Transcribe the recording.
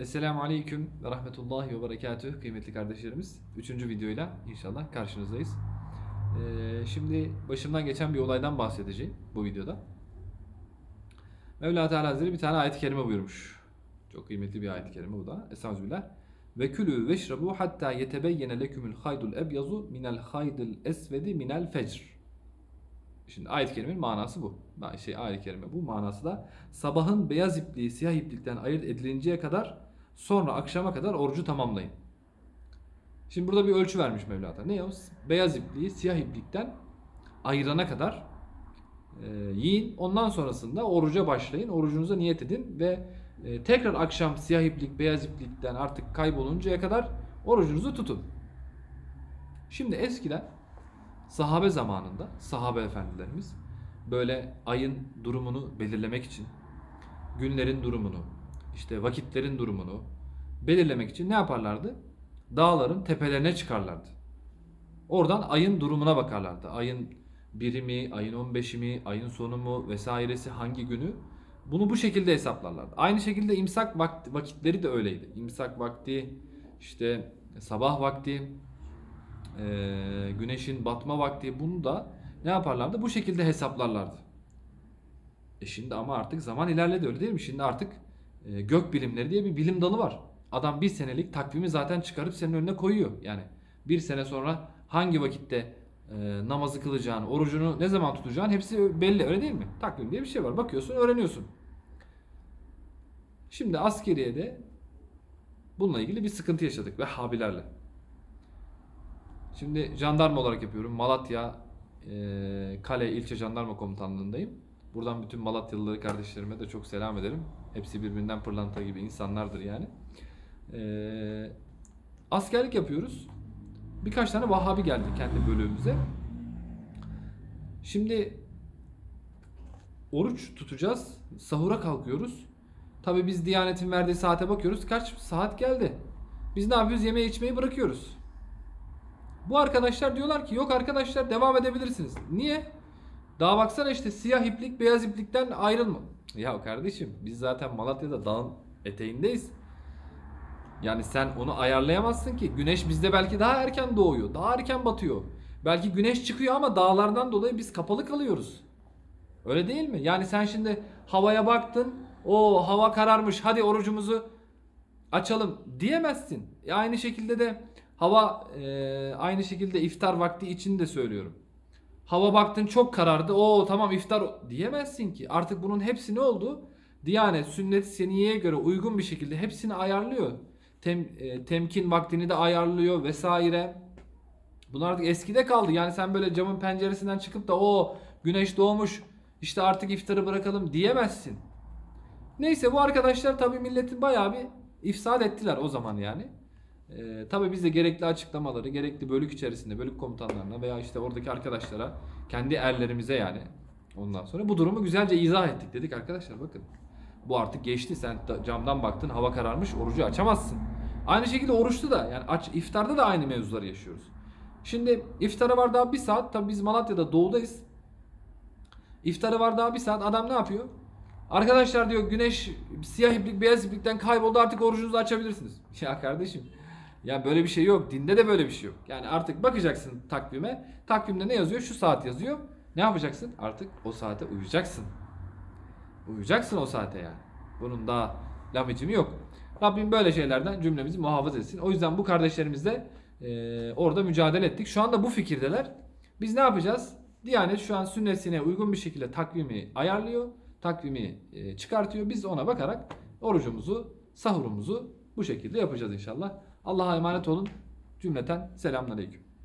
Esselamu Aleyküm ve Rahmetullahi ve Berekatüh kıymetli kardeşlerimiz. Üçüncü videoyla inşallah karşınızdayız. Ee, şimdi başımdan geçen bir olaydan bahsedeceğim bu videoda. Mevla Teala Hazretleri bir tane ayet-i kerime buyurmuş. Çok kıymetli bir ayet-i kerime bu da. Estağfirullah. Ve külü veşrabu hatta yetebeyyene lekümül haydul ebyazu minel haydil esvedi minel fecr. Şimdi ayet-i kerimenin manası bu. Şey ayet-i kerime bu. Manası da sabahın beyaz ipliği siyah iplikten ayırt edilinceye kadar sonra akşama kadar orucu tamamlayın. Şimdi burada bir ölçü vermiş Mevla Teala. Ne o? Beyaz ipliği siyah iplikten ayırana kadar e, yiyin. Ondan sonrasında oruca başlayın. Orucunuza niyet edin ve e, tekrar akşam siyah iplik beyaz iplikten artık kayboluncaya kadar orucunuzu tutun. Şimdi eskiden sahabe zamanında sahabe efendilerimiz böyle ayın durumunu belirlemek için günlerin durumunu, işte vakitlerin durumunu belirlemek için ne yaparlardı? Dağların tepelerine çıkarlardı. Oradan ayın durumuna bakarlardı. Ayın birimi, ayın 15'i mi, ayın sonu mu vesairesi hangi günü? Bunu bu şekilde hesaplarlardı. Aynı şekilde imsak vakti, vakitleri de öyleydi. İmsak vakti, işte sabah vakti, eee, güneşin batma vakti bunu da ne yaparlardı? Bu şekilde hesaplarlardı. E şimdi ama artık zaman ilerledi öyle değil mi? Şimdi artık e, gök bilimleri diye bir bilim dalı var. Adam bir senelik takvimi zaten çıkarıp senin önüne koyuyor. Yani bir sene sonra hangi vakitte e, namazı kılacağını, orucunu ne zaman tutacağını hepsi belli öyle değil mi? Takvim diye bir şey var. Bakıyorsun öğreniyorsun. Şimdi askeriyede bununla ilgili bir sıkıntı yaşadık Vehhabilerle. Şimdi jandarma olarak yapıyorum. Malatya e, Kale İlçe Jandarma Komutanlığındayım. Buradan bütün Malatyalıları kardeşlerime de çok selam ederim. Hepsi birbirinden pırlanta gibi insanlardır yani. E, askerlik yapıyoruz. Birkaç tane Vahabi geldi kendi bölüğümüze. Şimdi oruç tutacağız. Sahura kalkıyoruz. Tabi biz Diyanet'in verdiği saate bakıyoruz. Kaç saat geldi? Biz ne yapıyoruz? Yemeği içmeyi bırakıyoruz. Bu arkadaşlar diyorlar ki yok arkadaşlar devam edebilirsiniz. Niye? Daha baksana işte siyah iplik beyaz iplikten ayrılma. Ya kardeşim biz zaten Malatya'da dağın eteğindeyiz. Yani sen onu ayarlayamazsın ki. Güneş bizde belki daha erken doğuyor. Daha erken batıyor. Belki güneş çıkıyor ama dağlardan dolayı biz kapalı kalıyoruz. Öyle değil mi? Yani sen şimdi havaya baktın. O hava kararmış. Hadi orucumuzu açalım diyemezsin. E aynı şekilde de hava e, aynı şekilde iftar vakti için de söylüyorum. Hava baktın çok karardı. O tamam iftar diyemezsin ki. Artık bunun hepsi ne oldu? Diyanet sünnet seniyeye göre uygun bir şekilde hepsini ayarlıyor. Tem, e, temkin vaktini de ayarlıyor vesaire. Bunlar artık eskide kaldı. Yani sen böyle camın penceresinden çıkıp da o güneş doğmuş işte artık iftarı bırakalım diyemezsin. Neyse bu arkadaşlar tabii milletin bayağı bir ifsad ettiler o zaman yani. Ee, tabii biz de gerekli açıklamaları, gerekli bölük içerisinde, bölük komutanlarına veya işte oradaki arkadaşlara, kendi erlerimize yani ondan sonra bu durumu güzelce izah ettik. Dedik arkadaşlar bakın bu artık geçti. Sen da- camdan baktın hava kararmış orucu açamazsın. Aynı şekilde oruçta da yani aç iftarda da aynı mevzuları yaşıyoruz. Şimdi iftara var daha bir saat. Tabii biz Malatya'da doğudayız. İftarı var daha bir saat. Adam ne yapıyor? Arkadaşlar diyor güneş siyah iplik beyaz iplikten kayboldu artık orucunuzu açabilirsiniz. Ya kardeşim ya böyle bir şey yok. Dinde de böyle bir şey yok. Yani artık bakacaksın takvime. Takvimde ne yazıyor? Şu saat yazıyor. Ne yapacaksın? Artık o saate uyuyacaksın. Uyuyacaksın o saate yani. Bunun daha lamicimi yok. Rabbim böyle şeylerden cümlemizi muhafaza etsin. O yüzden bu kardeşlerimizle e, orada mücadele ettik. Şu anda bu fikirdeler. Biz ne yapacağız? Diyanet şu an sünnetine uygun bir şekilde takvimi ayarlıyor. Takvimi e, çıkartıyor. Biz ona bakarak orucumuzu, sahurumuzu bu şekilde yapacağız inşallah. Allah'a emanet olun. Cümleten selamünaleyküm.